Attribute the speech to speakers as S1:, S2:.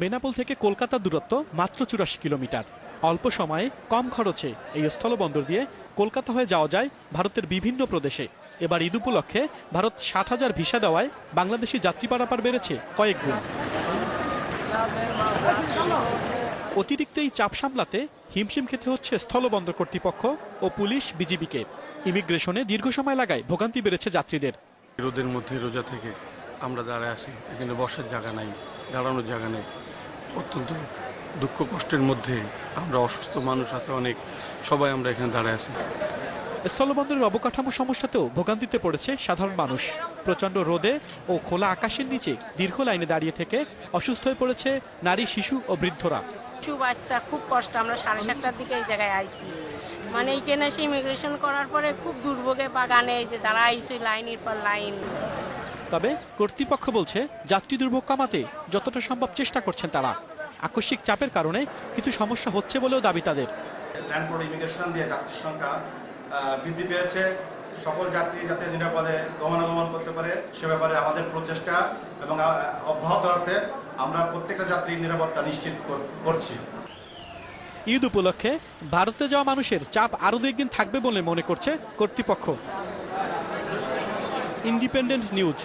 S1: বেনাপোল থেকে কলকাতার দূরত্ব মাত্র চুরাশি কিলোমিটার। অল্প সময়ে, কম খরচে এই স্থলবন্দর দিয়ে কলকাতা হয়ে যাওয়া যায় ভারতের বিভিন্ন প্রদেশে। এবার ঈদ উপলক্ষে ভারত ষাট হাজার ভিসা দেওয়ায় বাংলাদেশি যাত্রী পারাপার বেড়েছে কয়েক গুণ। অতিরিক্ত এই চাপ সামলাতে হিমশিম খেতে হচ্ছে স্থলবন্দর কর্তৃপক্ষ ও পুলিশ বিজিবিকে। ইমিগ্রেশনে দীর্ঘ সময় লাগায় ভোগান্তি বেড়েছে যাত্রীদের।
S2: রোদের মধ্যে রোজা থেকে আমরা দাঁড়ায় আছি। এখানে বসার জায়গা নাই, দাঁড়ানোর জায়গা নেই। অত্যন্ত দুঃখ কষ্টের মধ্যে আমরা অসুস্থ মানুষ আছে অনেক সবাই আমরা এখানে দাঁড়ায় আছি।
S1: স্থলবন্দরের অবকাঠামো সমস্যাতেও ভোগান্তিতে পড়েছে সাধারণ মানুষ। প্রচণ্ড রোদে ও খোলা আকাশের নিচে দীর্ঘ লাইনে দাঁড়িয়ে থেকে অসুস্থ হয়ে পড়েছে নারী শিশু ও বৃদ্ধরা।
S3: বাচ্চা খুব কষ্ট আমরা সাড়ে সাতটার দিকে এই জায়গায় আইছি। মানে এইখানে এসে ইমিগ্রেশন করার পরে খুব দুর্ভোগে বাগানে এই যে দাঁড়াইছি লাইনের পর লাইন।
S1: তবে কর্তৃপক্ষ বলছে যাত্রী দুর্ভোগ কমাতে যতটা সম্ভব চেষ্টা করছেন তারা। আকস্মিক চাপের কারণে কিছু সমস্যা হচ্ছে বলেও দাবি তাদের।
S4: ল্যান্ডপোর্ট ইমিগ্রেশন দিয়ে যাত্রীর সংখ্যা বৃদ্ধি পেয়েছে। সকল যাত্রী যাতে নিরাপদে গমনাগমন করতে পারে সে ব্যাপারে আমাদের প্রচেষ্টা এবং অব্যাহত আছে। আমরা প্রত্যেকটা যাত্রীর নিরাপত্তা নিশ্চিত করছি।
S1: ঈদ উপলক্ষে ভারতে যাওয়া মানুষের চাপ আরও দুই দিন থাকবে বলে মনে করছে কর্তৃপক্ষ। Independent news.